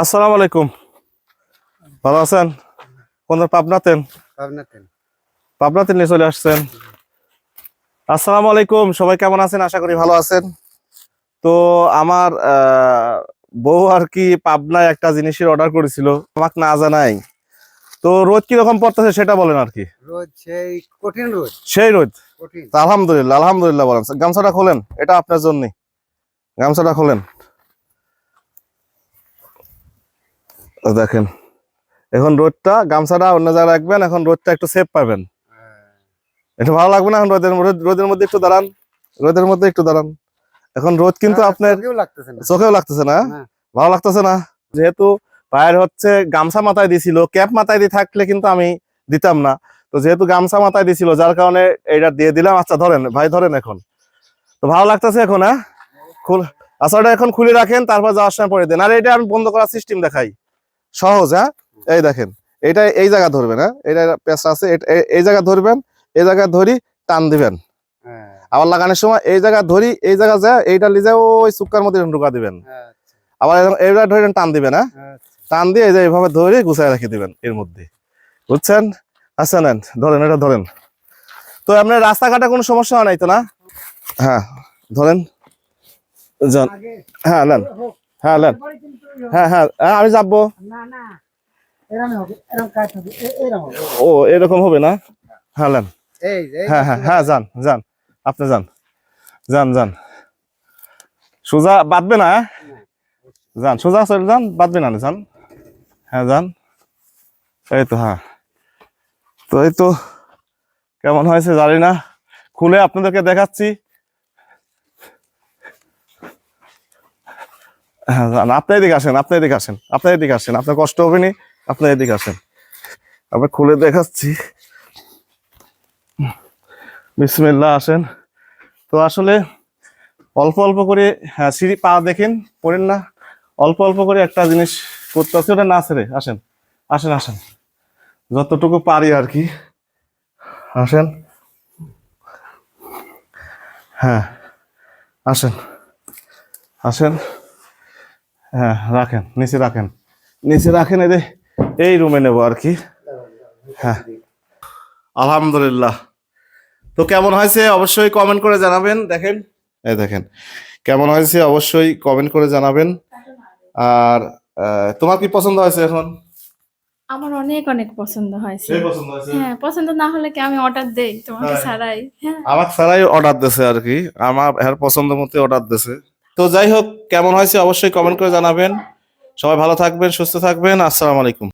আসসালামু আলাইকুম। ভালো আছেন? কোন পাবনাতেন? পাবনাতেন। পাবনাতে নিয়ে চলে আসছেন। আসসালামু আলাইকুম সবাই কেমন আছেন? আশা করি ভালো আছেন। তো আমার বউ আর কি পাবনায় একটা জিনিসের অর্ডার করেছিল আমাকে না জানাই। তো রোদ কীরকম পড়তেছে সেটা বলেন আর কি। রোদ সেই কঠিন রোদ। সেই রোদ? কঠিন। আলহামদুলিল্লাহ আলহামদুলিল্লাহ বলেন। গামছাটা খোলেন এটা আপনার জন্যই গামছাটা খোলেন ও দেখেন। এখন রোদটা গামছাটা অন্য জায়গায় রাখবেন এখন রোদটা একটু সেফ পাবেন। এটা ভালো লাগবে না এখন রোদের রোদ- রোদের মধ্যে একটু দাঁড়ান। রোদের মধ্যে একটু দাঁড়ান। এখন রোদ কিন্তু আপনার চোখেও লাগতেছে না। না। ভালো লাগতেছে না। যেহেতু পায়ের হচ্ছে গামছা মাথায় দিছিল ক্যাপ মাথায় দিয়ে থাকলে কিন্তু আমি দিতাম না। তো যেহেতু গামছা মাথায় দিছিল যার কারণে এটা দিয়ে দিলাম। আচ্ছা ধরেন ভাই ধরেন এখন। তো ভালো লাগতেছে এখন হ্যাঁ? আচ্ছা ওটা এখন খুলে রাখেন তারপর যাওয়ার সময় পরে দেন। আর এটা আমি বন্ধ করার সিস্টেম দেখাই। সহজ হ্যাঁ? এই দেখেন এটা এই জায়গা ধরবেন হ্যাঁ? এটা পেঁচা আছে এই- জায়গা ধরবেন এই জায়গা ধরি টান দিবেন। হ্যাঁ, আবার লাগানোর সময় এই জায়গা ধরি এই জায়গা যা এইটা লিজে ওই সুক্কার মধ্যে ঢুকা দিবেন। আচ্ছা, আবার এইবার ধরে টান দিবেন হ্যাঁ? আচ্ছা। টান দিয়ে এই যে এইভাবে ধরে গুছায় রেখে দিবেন এর মধ্যে। বুঝছেন? আচ্ছা নেন ধরেন এটা ধরেন। তো আপনার রাস্তাঘাটে কোনো সমস্যা হয় নাই তো না? হ্যাঁ ধরেন হ্যাঁ নেন। হ্যাঁ হবে। হ্যাঁ হ্যাঁ হ্যাঁ, আমি যাব। ও এরকম হবে না? হ্যাঁ এই হ্যাঁ হ্যাঁ হ্যাঁ যান যান আপনি যান। যান যান। সোজা বাঁধবে না হ্যাঁ? যান সোজা চলে যান বাঁধবে না যান। হ্যাঁ যান। এই তো হ্যাঁ। তো এই তো কেমন হয়েছে জানি না। খুলে আপনাদেরকে দেখাচ্ছি। হ্যাঁ যান আপনি এদিকে আসেন আপনি এদিকে আসেন, আপনার এদিকে আসেন, আপনার কষ্ট হবে নি, আপনার এদিকে আসেন। আবার খুলে দেখাচ্ছি। বিসমিল্লাহ, আসেন। তো আসলে অল্প অল্প করে হ্যাঁ সিঁড়ি পা দেখেন, পড়েন না। অল্প অল্প করে একটা জিনিস করতে হচ্ছে, ওটা না ছেড়ে, আসেন আসেন আসেন। যতটুকু পারি আর কি, আসেন। হ্যাঁ আসেন আসেন। হ্যাঁ রাখেন নিচে রাখেন। নিচে রাখেন এই যে এই রুমে নেব আর কি। হ্যাঁ। আলহামদুলিল্লাহ। তো কেমন হয়েছে? অবশ্যই কমেন্ট করে জানাবেন দেখেন। এই দেখেন কেমন হয়েছে? অবশ্যই কমেন্ট করে জানাবেন। আর তোমার কি পছন্দ হয়েছে এখন? আমার অনেক অনেক পছন্দ হয়েছে। হ্যাঁ পছন্দ না হলে কি আমি অর্ডার দেই? তোমাকে তাই? ছাড়াই। হ্যাঁ। আমার ছাড়াই অর্ডার দিছে আর কি। আমার এর পছন্দ মতো অর্ডার দিছে। তো যাই হোক, কেমন হয়েছে অবশ্যই কমেন্ট করে জানাবেন। সবাই ভালো থাকবেন, সুস্থ থাকবেন। আসসালামু আলাইকুম।